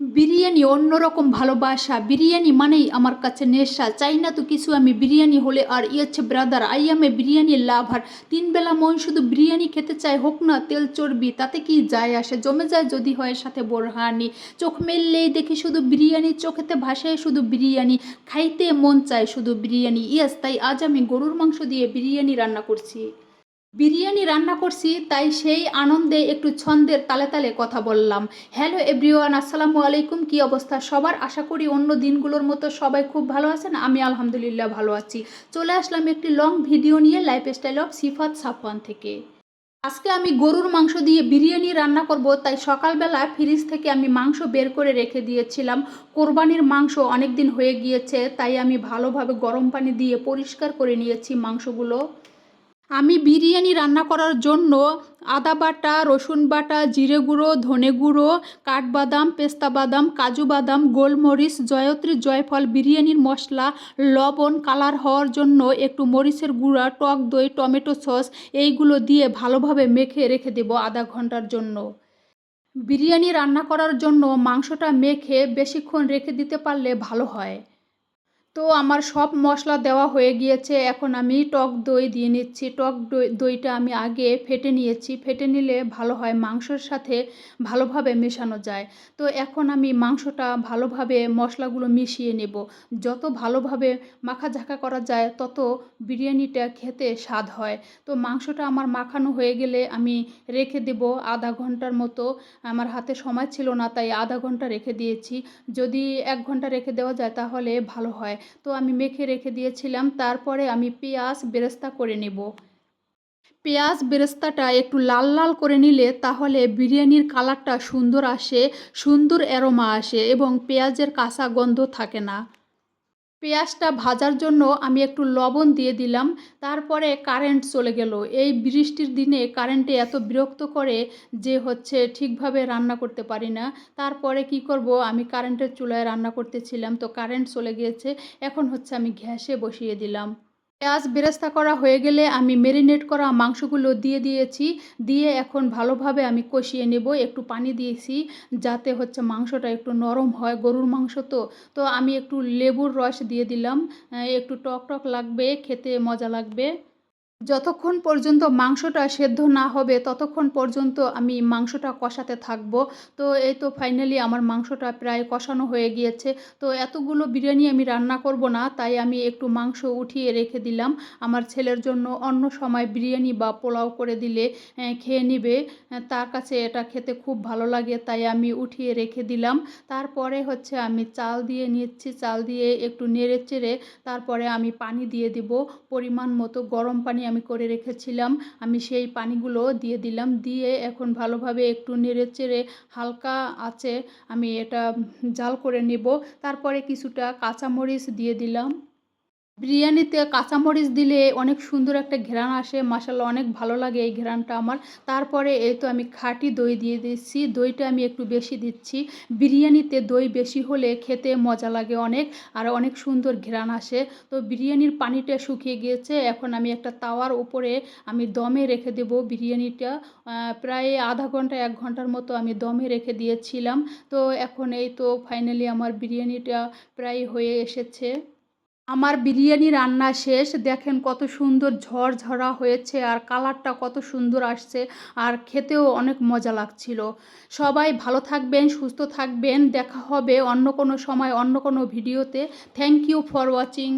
বিরিয়ানি অন্যরকম ভালোবাসা। বিরিয়ানি মানেই আমার কাছে নেশা। চাই না তো কিছু, আমি বিরিয়ানি হলে আর ইয়েছে brother I am a biryani lover তিন বেলা মন শুধু বিরিয়ানি খেতে চায়, হোক না তেল চর্বি, তাতে কি যায় আসে? জমে যায় যদি হয় সাথে বোরহানি। চোখ মেললেই দেখি শুধু বিরিয়ানি, চোখেতে ভাসায় শুধু বিরিয়ানি। খাইতে মন চায় শুধু বিরিয়ানি। ইয়েস তাই আজ আমি গরুর মাংস দিয়ে বিরিয়ানি রান্না করছি। বিরিয়ানি রান্না করছি, তাই সেই আনন্দে একটু ছন্দের তালে তালে কথা বললাম। হ্যালো এভরিওয়ান, আসসালামু আলাইকুম, কি অবস্থা সবার? আশা করি অন্য দিনগুলোর মতো সবাই খুব ভালো আছেন, আমি আলহামদুলিল্লাহ ভালো আছি। চলে আসলাম একটি লং ভিডিও নিয়ে lifestyle of Sifat Safwan থেকে। আজকে আমি গরুর মাংস দিয়ে বিরিয়ানি রান্না করব, তাই সকালবেলা ফ্রিজ থেকে আমি মাংস বের করে রেখে দিয়েছিলাম। কোরবানির মাংস অনেক দিন হয়ে গিয়েছে, তাই আমি ভালোভাবে গরম পানি দিয়ে পরিষ্কার করে নিয়েছি মাংসগুলো। আমি বিরিয়ানি রান্না করার জন্য আদা বাটা, রসুন বাটা, জিরে গুঁড়ো, ধনে গুঁড়ো, কাঠবাদাম, পেস্তা বাদাম, কাজু বাদাম, গোলমরিচ, জয়ত্রী জয়ফল, বিরিয়ানির মশলা, লবণ, কালার হওয়ার জন্য একটু মরিচের গুঁড়া, টক দই, টমেটো সস এইগুলো দিয়ে ভালোভাবে মেখে রেখে দেব আধা ঘণ্টার জন্য। বিরিয়ানি রান্না করার জন্য মাংসটা মেখে বেশিক্ষণ রেখে দিতে পারলে ভালো হয়। তো আমার সব মশলা দেওয়া হয়ে গিয়েছে। এখন আমি টক দই দিয়ে নিচ্ছি। টক দই, দইটা আমি আগে ফেটে নিয়েছি। ফেটে নিলে ভালো হয়, মাংসর সাথে ভালোভাবে মেশানো যায়। তো এখন আমি মাংসটা ভালোভাবে মশলাগুলো মিশিয়ে নেব। যত ভালোভাবে মাখাঝাকা করা যায়, তত বিরিয়ানিটা খেতে স্বাদ হয়। তো মাংসটা আমার মাখানো হয়ে গেলে আমি রেখে দেব আধা ঘণ্টার মতো। আমার হাতে সময় ছিল না, তাই আধা ঘণ্টা রেখে দিয়েছি। যদি এক ঘণ্টা রেখে দেওয়া যায়, তাহলে ভালো হয়। তো আমি মেখে রেখে দিয়েছিলাম। তারপরে আমি পেঁয়াজ বেরেস্তা করে নেব। পেঁয়াজ বেরেস্তাটা একটু লাল লাল করে নিলে তাহলে বিরিয়ানির কালারটা সুন্দর আসে, সুন্দর অ্যারোমা আসে এবং পেঁয়াজের কাঁচা গন্ধ থাকে না। পেঁয়াজটা ভাজার জন্য আমি একটু লবণ দিয়ে দিলাম, তারপরে কারেন্ট চলে গেল। এই বৃষ্টির দিনে কারেন্টে এত বিরক্ত করে যে হচ্ছে ঠিকভাবে রান্না করতে পারি না। তারপরে কি করব? আমি কারেন্টের চুলায় রান্না করতেছিলাম, তো কারেন্ট চলে গিয়েছে। এখন হচ্ছে আমি গ্যাসে বসিয়ে দিলাম। পেঁয়াজ বেরেস্তা করা হয়ে গেলে আমি মেরিনেট করা মাংসগুলো দিয়ে দিয়েছি, দিয়ে এখন ভালোভাবে আমি কষিয়ে নেব। একটু পানি দিয়েছি যাতে হচ্ছে মাংসটা একটু নরম হয়, গরুর মাংস তো। তো আমি একটু লেবুর রস দিয়ে দিলাম। একটু টক টক লাগবে, খেতে মজা লাগবে। যতক্ষণ পর্যন্ত মাংসটা সেদ্ধ না হবে, ততক্ষণ পর্যন্ত আমি মাংসটা কষাতে থাকব। তো এই তো ফাইনালি আমার মাংসটা প্রায় কষানো হয়ে গিয়েছে। তো এতগুলো বিরিয়ানি আমি রান্না করব না, তাই আমি একটু মাংস উঠিয়ে রেখে দিলাম। আমার ছেলের জন্য অন্য সময় বিরিয়ানি বা পোলাও করে দিলে খেয়ে নিবে। তার কাছে এটা খেতে খুব ভালো লাগে, তাই আমি উঠিয়ে রেখে দিলাম। তারপরে হচ্ছে আমি চাল দিয়ে নিচ্ছি, চাল দিয়ে একটু নেড়ে চেড়ে তারপরে আমি পানি দিয়ে দিব। পরিমাণ মতো গরম পানি আমি করে রেখেছিলাম। আমি সেই পানিগুলো দিয়ে দিলাম। দিয়ে এখন ভালোভাবে একটু নেড়ে চেড়ে হালকা আছে। আমি এটা জাল করে নেব। তারপরে কিছুটা কাঁচামরিচ দিয়ে দিলাম। বিরিয়ানিতে কাঁচামরিচ দিলে অনেক সুন্দর একটা ঘ্রাণ আসে মাসাল্লাহ অনেক ভালো লাগে এই ঘ্রাণটা আমার। তারপরে এই তো আমি খাঁটি দই দিয়ে দিচ্ছি, দইটা আমি একটু বেশি দিচ্ছি। বিরিয়ানিতে দই বেশি হলে খেতে মজা লাগে অনেক, আর অনেক সুন্দর ঘ্রাণ আসে। তো বিরিয়ানির পানিটা শুকিয়ে গিয়েছে, এখন আমি একটা তাওয়ার উপরে আমি দমে রেখে দেব বিরিয়ানিটা। প্রায় আধা ঘণ্টা, এক ঘণ্টার মতো আমি দমে রেখে দিয়েছিলাম। তো এখন এই তো ফাইনালি আমার বিরিয়ানিটা প্রায় হয়ে এসেছে। আমার বিরিয়ানি রান্না শেষ। দেখেন কত সুন্দর ঝরঝরা হয়েছে আর কালারটা কত সুন্দর আসছে আর খেতেও অনেক মজা লাগছিল। সবাই ভালো থাকবেন, সুস্থ থাকবেন। দেখা হবে অন্য কোনো সময়, অন্য কোনো ভিডিওতে। Thank you for watching